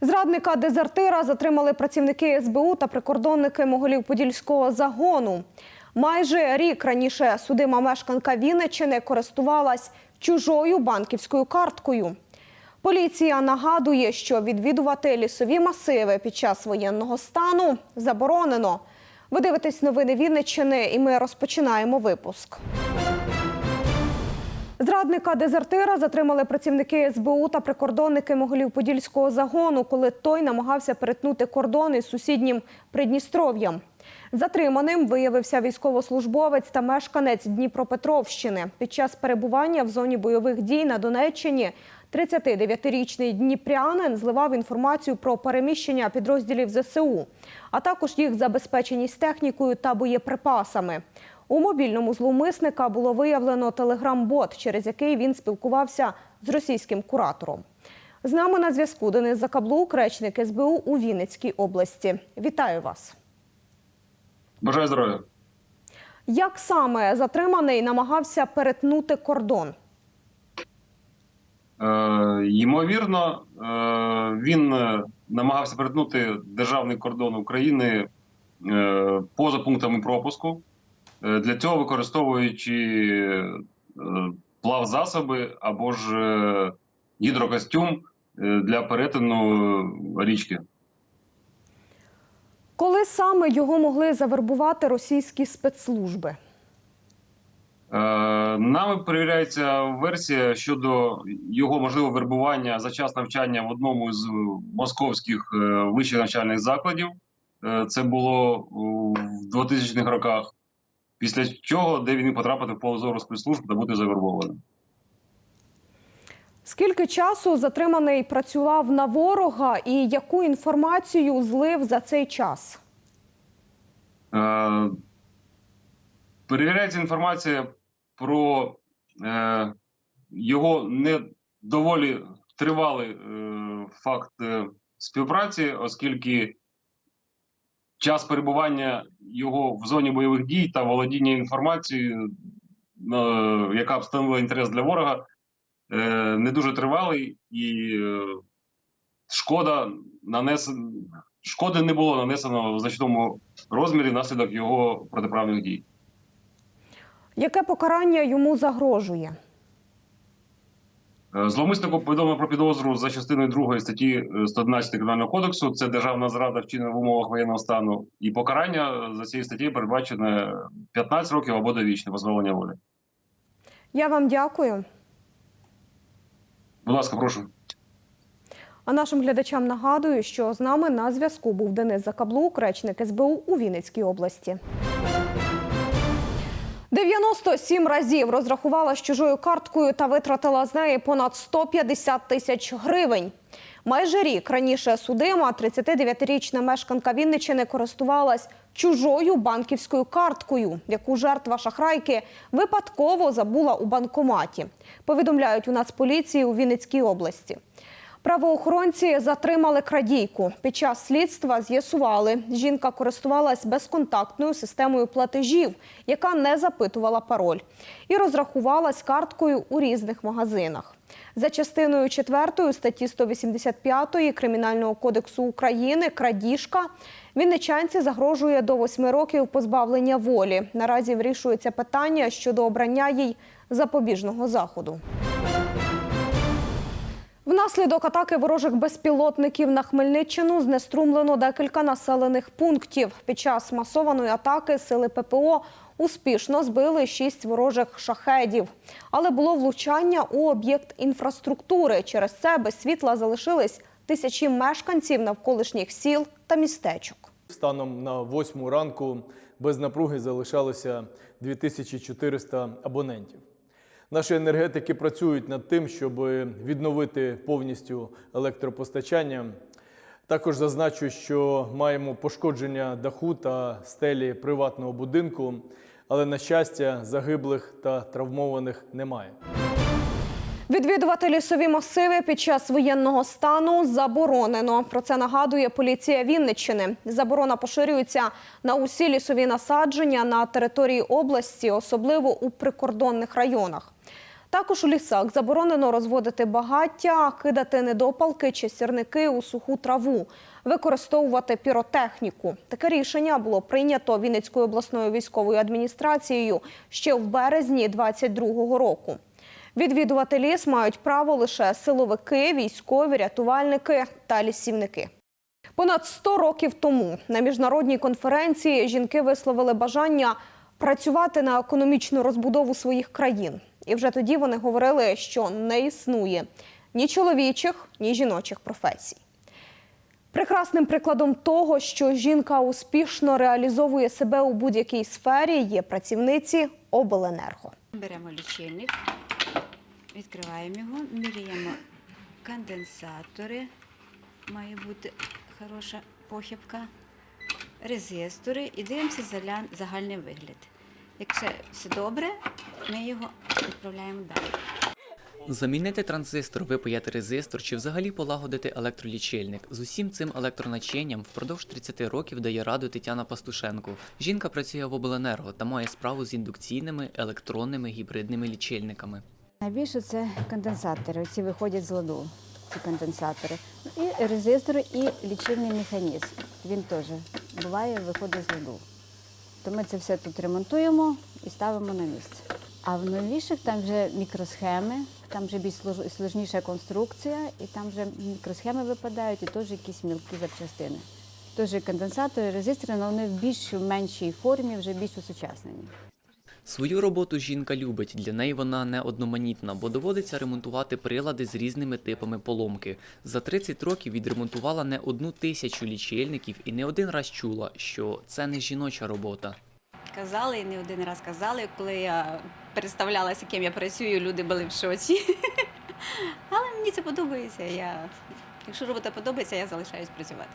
Зрадника дезертира затримали працівники СБУ та прикордонники Могилів-Подільського загону. Майже рік раніше судима мешканка Вінниччини користувалась чужою банківською карткою. Поліція нагадує, що відвідувати лісові масиви під час воєнного стану заборонено. Ви дивитесь новини Вінниччини, і ми розпочинаємо випуск. Зрадника дезертира затримали працівники СБУ та прикордонники Могилів-Подільського загону, коли той намагався перетнути кордон із сусіднім Придністров'ям. Затриманим виявився військовослужбовець та мешканець Дніпропетровщини. Під час перебування в зоні бойових дій на Донеччині 39-річний дніпрянин зливав інформацію про переміщення підрозділів ЗСУ, а також їх забезпеченість технікою та боєприпасами. У мобільному зловмисника було виявлено телеграм-бот, через який він спілкувався з російським куратором. З нами на зв'язку Денис Закаблук, речник СБУ у Вінницькій області. Вітаю вас. Бажаю здоров'я. Як саме затриманий намагався перетнути кордон? Е, ймовірно, е, він е, намагався перетнути державний кордон України поза пунктами пропуску, для цього використовуючи е, плавзасоби або ж гідрокостюм для перетину річки. Коли саме його могли завербувати російські спецслужби? Е, Нами перевіряється версія щодо його можливого вербування за час навчання в одному з московських е, вищих навчальних закладів. Е, Це було в 2000-х роках. Після чого, де він потрапити в поле зору спецслужб та бути завербованим. Скільки часу затриманий працював на ворога і яку інформацію злив за цей час? Е, Перевіряється інформація про е, його не доволі тривалий е, факт е, співпраці, оскільки час перебування його в зоні бойових дій та володіння інформацією, е, яка б становила інтерес для ворога, е, не дуже тривалий, і е, шкода нанесена. Шкоди не було нанесено в значному розмірі внаслідок його протиправних дій. Яке покарання йому загрожує? Е, Зловмиснику повідомлено про підозру за частиною 2 статті е, 111 Кримінального кодексу. Це державна зрада вчинена в умовах воєнного стану. І покарання за цією статтєю передбачене 15 років або довічне позбавлення волі. Я вам дякую. Будь ласка, прошу. А нашим глядачам нагадую, що з нами на зв'язку був Денис Закаблук, речник СБУ у Вінницькій області. 97 разів розрахувала з чужою карткою та витратила з неї понад 150 тисяч гривень. Майже рік раніше судима 39-річна мешканка Вінниччини користувалась чужою банківською карткою, яку жертва шахрайки випадково забула у банкоматі. Повідомляють у Нацполіції у Вінницькій області. Правоохоронці затримали крадійку. Під час слідства з'ясували, жінка користувалась безконтактною системою платежів, яка не запитувала пароль, і розрахувалась карткою у різних магазинах. За частиною 4 статті 185 Кримінального кодексу України крадіжка вінничанці загрожує до 8 років позбавлення волі. Наразі вирішується питання щодо обрання їй запобіжного заходу. Внаслідок атаки ворожих безпілотників на Хмельниччину знеструмлено декілька населених пунктів. Під час масованої атаки сили ППО успішно збили шість ворожих шахедів. Але було влучання у об'єкт інфраструктури. Через це без світла залишились тисячі мешканців навколишніх сіл та містечок. Станом на 8 ранку без напруги залишалося 2400 абонентів. Наші енергетики працюють над тим, щоб відновити повністю електропостачання. Також зазначу, що маємо пошкодження даху та стелі приватного будинку, але на щастя, загиблих та травмованих немає. Відвідувати лісові масиви під час воєнного стану заборонено. Про це нагадує поліція Вінниччини. Заборона поширюється на усі лісові насадження на території області, особливо у прикордонних районах. Також у лісах заборонено розводити багаття, кидати недопалки чи сірники у суху траву, використовувати піротехніку. Таке рішення було прийнято Вінницькою обласною військовою адміністрацією ще в березні 2022 року. Відвідувати ліс мають право лише силовики, військові, рятувальники та лісівники. Понад 100 років тому на міжнародній конференції жінки висловили бажання працювати на економічну розбудову своїх країн. І вже тоді вони говорили, що не існує ні чоловічих, ні жіночих професій. Прекрасним прикладом того, що жінка успішно реалізовує себе у будь-якій сфері, є працівниці обленерго. Беремо лічильник, відкриваємо його, міряємо конденсатори, має бути хороша похибка, резистори і дивимося загальний вигляд. Якщо все добре, ми його відправляємо далі. Замінити транзистор, випаяти резистор чи взагалі полагодити електролічильник. З усім цим електроначенням впродовж 30 років дає раду Тетяна Пастушенко. Жінка працює в обленерго та має справу з індукційними електронними гібридними лічильниками. Найбільше це конденсатори. Ці виходять з ладу, ці конденсатори. Ну, І резистори, і лічильний механізм. Він теж буває, виходить з ладу. То ми це все тут ремонтуємо і ставимо на місце. А в новіших там вже мікросхеми, там вже більш слож- сложніша конструкція, і там вже мікросхеми випадають, і теж якісь мілкі запчастини. Теж конденсатори, резистори, але вони в більш меншій формі, вже більш усучаснені. Свою роботу жінка любить. Для неї вона не одноманітна, бо доводиться ремонтувати прилади з різними типами поломки. За 30 років відремонтувала не одну тисячу лічильників і не один раз чула, що це не жіноча робота. Казали і не один раз казали, коли я представлялася, ким я працюю, люди були в шоці. Але мені це подобається. Я... Якщо робота подобається, я залишаюсь працювати.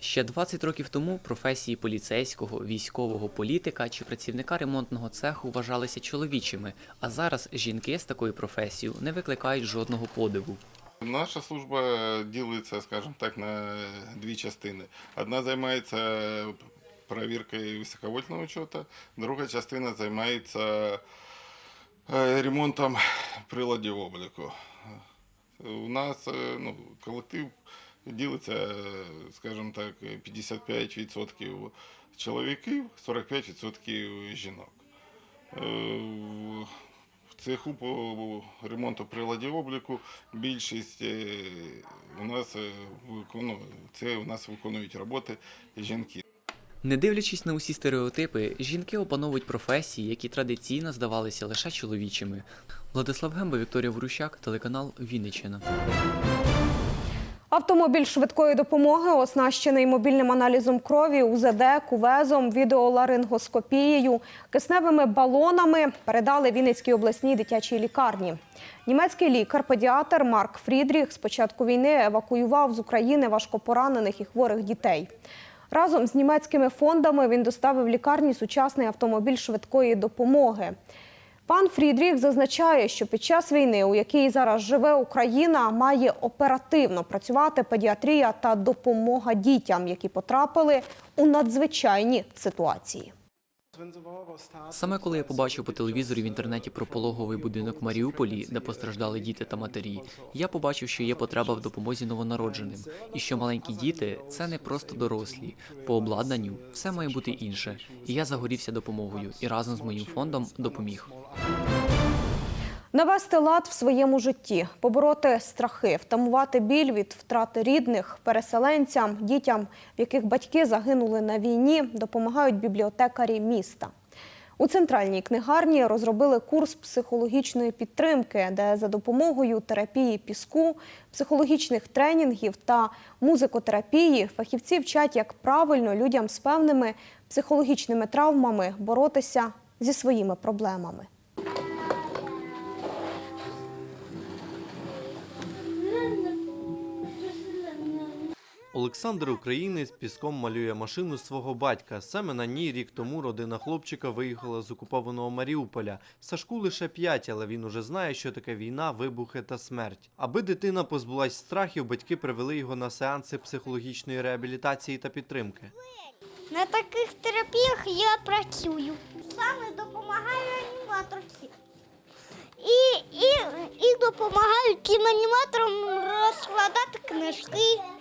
Ще 20 років тому професії поліцейського, військового політика чи працівника ремонтного цеху вважалися чоловічими, а зараз жінки з такою професією не викликають жодного подиву. Наша служба ділиться, скажімо так, на дві частини. Одна займається перевіркою високовольтного учета, друга частина займається е, ремонтом приладів обліку. У нас е, ну, колектив ділиться, е, скажімо так, 55% чоловіків, 45% жінок. Е, В цеху по ремонту приладів обліку більшість е, у нас виконує, це у нас виконують роботи жінки. Не дивлячись на усі стереотипи, жінки опановують професії, які традиційно здавалися лише чоловічими. Владислав Гемба, Вікторія Ворущак, телеканал Вінниччина. Автомобіль швидкої допомоги, оснащений мобільним аналізом крові, УЗД, кувезом, відеоларингоскопією, кисневими балонами передали Вінницькій обласній дитячій лікарні. Німецький лікар-педіатр Марк Фрідріх з початку війни евакуював з України важкопоранених і хворих дітей. Разом з німецькими фондами він доставив лікарні сучасний автомобіль швидкої допомоги. Пан Фрідріх зазначає, що під час війни, у якій зараз живе Україна, має оперативно працювати педіатрія та допомога дітям, які потрапили у надзвичайні ситуації. Саме коли я побачив по телевізорі в інтернеті про пологовий будинок в Маріуполі, де постраждали діти та матері, я побачив, що є потреба в допомозі новонародженим, і що маленькі діти це не просто дорослі. По обладнанню все має бути інше. І я загорівся допомогою і разом з моїм фондом допоміг. Навести лад в своєму житті, побороти страхи, втамувати біль від втрати рідних, переселенцям, дітям, в яких батьки загинули на війні, допомагають бібліотекарі міста. У центральній книгарні розробили курс психологічної підтримки, де за допомогою терапії піску, психологічних тренінгів та музикотерапії фахівці вчать, як правильно людям з певними психологічними травмами боротися зі своїми проблемами. Олександр Українець піском малює машину свого батька. Саме на ній рік тому родина хлопчика виїхала з окупованого Маріуполя. Сашку лише п'ять, але він уже знає, що таке війна, вибухи та смерть. Аби дитина позбулась страхів, батьки привели його на сеанси психологічної реабілітації та підтримки. На таких терапіях я працюю. Саме допомагаю аніматорці. І, і, і допомагаю тим аніматорам розкладати книжки.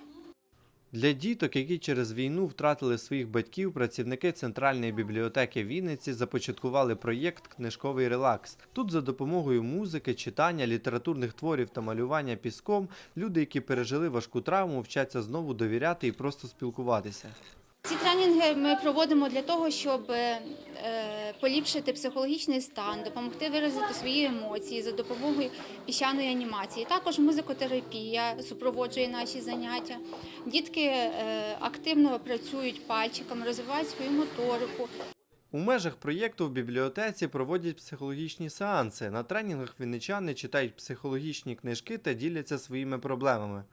Для діток, які через війну втратили своїх батьків, працівники центральної бібліотеки Вінниці започаткували проєкт Книжковий релакс. Тут за допомогою музики, читання, літературних творів та малювання піском люди, які пережили важку травму, вчаться знову довіряти і просто спілкуватися. Тренінги ми проводимо для того, щоб е, поліпшити психологічний стан, допомогти виразити свої емоції за допомогою піщаної анімації. Також музикотерапія супроводжує наші заняття. Дітки е, активно працюють пальчиками, розвивають свою моторику. У межах проєкту в бібліотеці проводять психологічні сеанси. На тренінгах вінничани читають психологічні книжки та діляться своїми проблемами.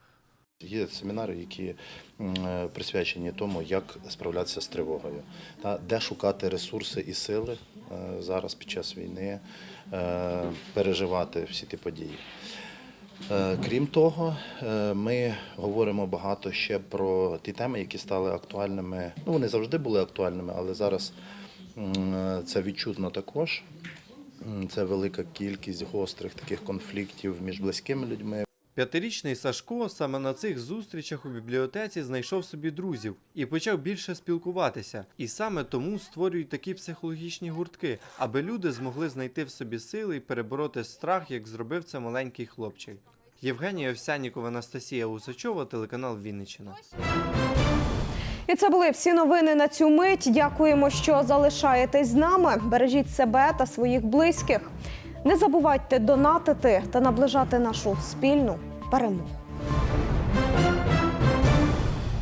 Є семінари, які е, присвячені тому, як справлятися з тривогою, де шукати ресурси і сили е, зараз під час війни, е, переживати всі ті події. Крім того, ми говоримо багато ще про ті теми, які стали актуальними. Ну, вони завжди були актуальними, але зараз це відчутно також. Це велика кількість гострих таких конфліктів між близькими людьми, П'ятирічний Сашко саме на цих зустрічах у бібліотеці знайшов собі друзів і почав більше спілкуватися. І саме тому створюють такі психологічні гуртки, аби люди змогли знайти в собі сили і перебороти страх, як зробив це маленький хлопчик. Євгенія Овсянікова, Анастасія Усачова, телеканал Вінниччина. І це були всі новини на цю мить. Дякуємо, що залишаєтесь з нами. Бережіть себе та своїх близьких. Не забувайте донатити та наближати нашу спільну перемогу.